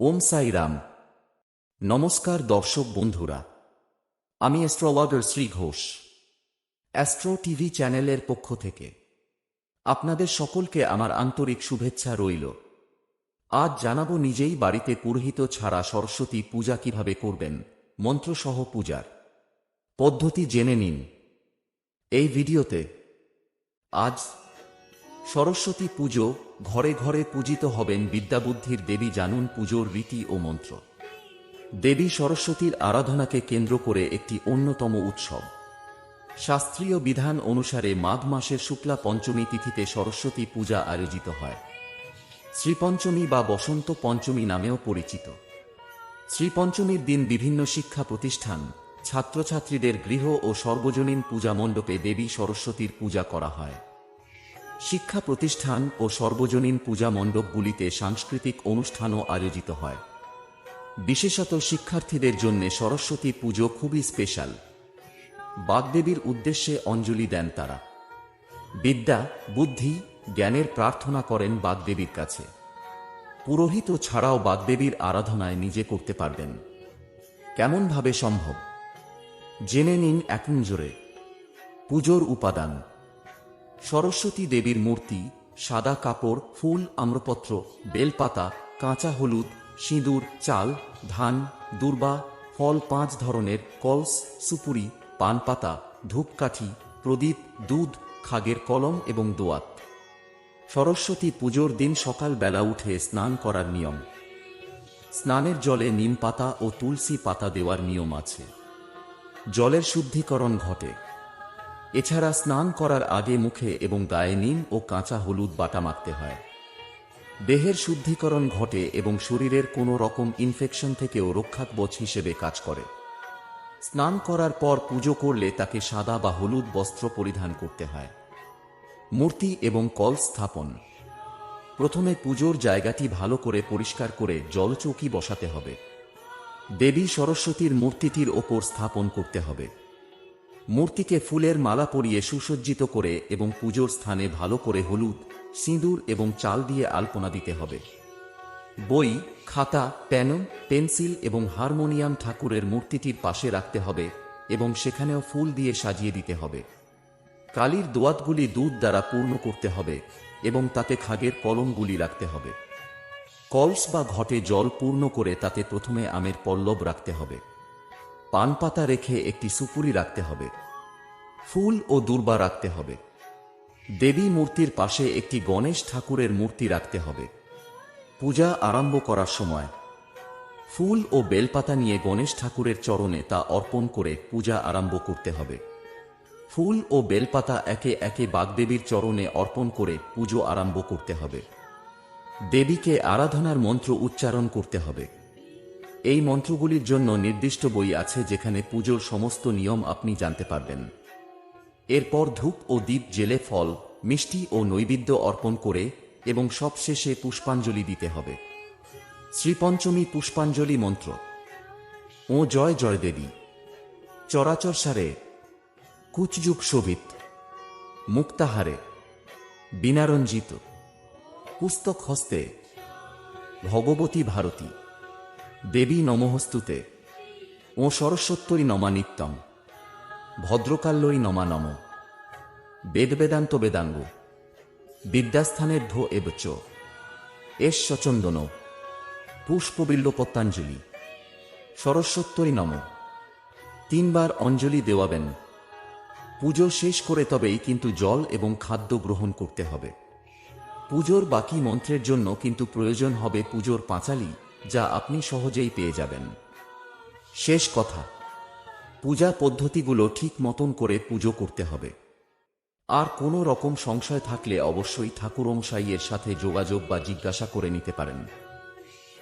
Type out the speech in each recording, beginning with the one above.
ওম সাই রাম নমস্কার দর্শক বন্ধুরা। আমি astrologer Shri Ghosh. Astro TV চ্যানেলের পক্ষ থেকে। আপনাদের সকলকে আমার আন্তরিক শুভেচ্ছা রইল। আজ জানাব নিজেই বাড়িতে পুরোহিত ছাড়া সরস্বতী পূজা কীভাবে করবেন, মন্ত্রসহ পূজার। পদ্ধতি জেনে নিন। এই ভিডিওতে আজ সরস্বতী পুজো ঘরে ঘরে পূজিত হবেন বিদ্যাবুদ্ধির দেবী জানুন পুজোর রীতি ও মন্ত্র। দেবী সরস্বতীর আরাধনাকে কেন্দ্র করে একটি অন্যতম উৎসব। শাস্ত্রীয় বিধান অনুসারে মাঘ মাসের শুক্লা পঞ্চমী তিথিতে সরস্বতী পূজা আয়োজিত হয়। শ্রীপঞ্চমী বা বসন্ত পঞ্চমী নামেও পরিচিত। শ্রীপঞ্চমীর দিন বিভিন্ন শিক্ষা প্রতিষ্ঠান, ছাত্রছাত্রীদের গৃহ ও সর্বজনীন পূজা মণ্ডপে দেবী সরস্বতীর পূজা করা হয়। শিক্ষা প্রতিষ্ঠান ও সর্বজনীন পূজা মণ্ডপগুলিতে সাংস্কৃতিক অনুষ্ঠানও আয়োজিত হয়। বিশেষত শিক্ষার্থীদের জন্য সরস্বতী পুজো খুবই স্পেশাল। বাগদেবীর উদ্দেশ্যে অঞ্জলি দেন তারা। বিদ্যা, বুদ্ধি, জ্ঞানের প্রার্থনা করেন বাগদেবীর কাছে। পুরোহিত ছাড়াও বাগদেবীর আরাধনায় নিজে করতে পারবেন। কেমনভাবে সম্ভব? জেনে নিন এখন জোরে পুজোর উপাদান। সরস্বতী দেবীর মূর্তি, সাদা কাপড়, ফুল, আম্রপত্র, বেলপাতা, কাঁচা হলুদ, সিঁদুর, চাল, ধান, দুর্বা, ফল পাঁচ ধরনের, কলস, সুপুরি, পানপাতা, ধূপকাঠি, প্রদীপ, দুধ, খাগের কলম এবং দোয়াত। সরস্বতী পুজোর দিন সকাল বেলা উঠে স্নান করার নিয়ম। স্নানের জলে নিম পাতা ও তুলসী পাতা দেওয়ার নিয়ম আছে। জলের শুদ্ধিকরণ ঘটে। এছাড়া স্নান করার আগে মুখে এবং গায়ে নিম ও কাঁচা হলুদ বাটা মাখতে হয়। দেহের শুদ্ধিকরণ ঘটে এবং শরীরের কোনো রকম ইনফেকশন থেকেও রক্ষাকবচ হিসেবে কাজ করে। স্নান করার পর পুজো করলে তাকে সাদা বা হলুদ বস্ত্র পরিধান করতে হয়। মূর্তি এবং কল স্থাপন। প্রথমে পুজোর জায়গাটি ভালো করে পরিষ্কার করে জলচৌকি বসাতে হবে। দেবী সরস্বতীর মূর্তিটির ওপর স্থাপন করতে হবে। মূর্তিকে ফুলের মালা পরিয়ে সুসজ্জিত করে এবং পুজোর স্থানে ভালো করে হলুদ, সিঁদুর এবং চাল দিয়ে আলপনা দিতে হবে। বই, খাতা পেন পেন্সিল এবং হারমোনিয়াম ঠাকুরের মূর্তিটির পাশে রাখতে হবে এবং সেখানেও ফুল দিয়ে সাজিয়ে দিতে হবে। কালির দোয়াতগুলি দুধ দ্বারা পূর্ণ করতে হবে এবং তাতে খাগের কলমগুলি রাখতে হবে। কলস বা ঘটে জল পূর্ণ করে তাতে প্রথমে আমের পল্লব রাখতে হবে। পান পাতা রেখে একটি সুপুরি রাখতে হবে। ফুল ও দুর্বা রাখতে হবে। দেবী মূর্তির পাশে একটি গণেশ ঠাকুরের মূর্তি রাখতে হবে। পূজা আরম্ভ করার সময় ফুল ও বেলপাতা নিয়ে গণেশ ঠাকুরের চরণে তা অর্পণ করে পূজা আরম্ভ করতে হবে। ফুল ও বেলপাতা একে একে বাগদেবীর চরণে অর্পণ করে পুজো আরম্ভ করতে হবে। দেবীকে আরাধনার মন্ত্র উচ্চারণ করতে হবে। এই মন্ত্রগুলির জন্য নির্দিষ্ট বই আছে যেখানে পুজোর সমস্ত নিয়ম আপনি জানতে পারবেন। এরপর ধূপ ও দ্বীপ জেলে ফল, মিষ্টি ও নৈবেদ্য অর্পণ করে এবং সবশেষে পুষ্পাঞ্জলি দিতে হবে। শ্রীপঞ্চমী পুষ্পাঞ্জলি মন্ত্র। ও জয় জয় দেবী। চরাচর সারে। কুচযুগ শোভিত। মুক্তাহারে। বিনারঞ্জিত। পুস্তক হস্তে। ভগবতী ভারতী। দেবী নমহস্তুতে। ও সরস্বত্যই নমা নিত্যম। ভদ্রকাল্যই নমা নম। বেদবেদান্ত বেদাঙ্গ। বিদ্যাস্থানের ধো এবচ। এস সচন্দন। পুষ্পবিল্ল পুষ্পবিল্লপত্তাঞ্জলি সরস্বত্যই নম। তিনবার অঞ্জলি দেওয়াবেন। পুজো শেষ করে তবেই কিন্তু জল এবং খাদ্য গ্রহণ করতে হবে। পুজোর বাকি মন্ত্রের জন্য কিন্তু প্রয়োজন হবে পুজোর পাঁচালি। যা আপনি সহজেই পেয়ে যাবেন। শেষ কথা, পূজা পদ্ধতিগুলো ঠিক মতন করে পুজো করতে হবে। আর কোনো রকম সংশয় থাকলে অবশ্যই ঠাকুর অংশাইয়ের সাথে যোগাযোগ বা জিজ্ঞাসা করে নিতে পারেন।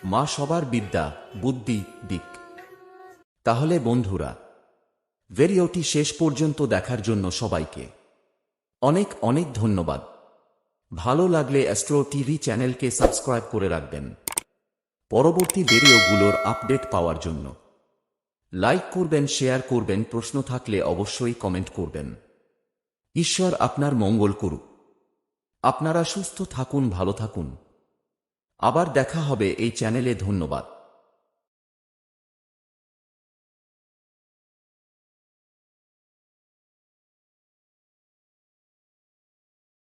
মা সবার বিদ্যা, বুদ্ধি, দিক। তাহলে বন্ধুরা, ভিডিওটি শেষ পর্যন্ত দেখার জন্য সবাইকে অনেক অনেক ধন্যবাদ। ভালো লাগলে অ্যাস্ট্রো টিভি চ্যানেলকে সাবস্ক্রাইব করে রাখবেন। পরবর্তী ভিডিওগুলোর আপডেট পাওয়ার জন্য লাইক করবেন, শেয়ার করবেন, প্রশ্ন থাকলে অবশ্যই কমেন্ট করবেন। ঈশ্বর আপনার মঙ্গল করুক। আপনারা সুস্থ থাকুন, ভালো থাকুন। আবার দেখা হবে এই চ্যানেলে, ধন্যবাদ।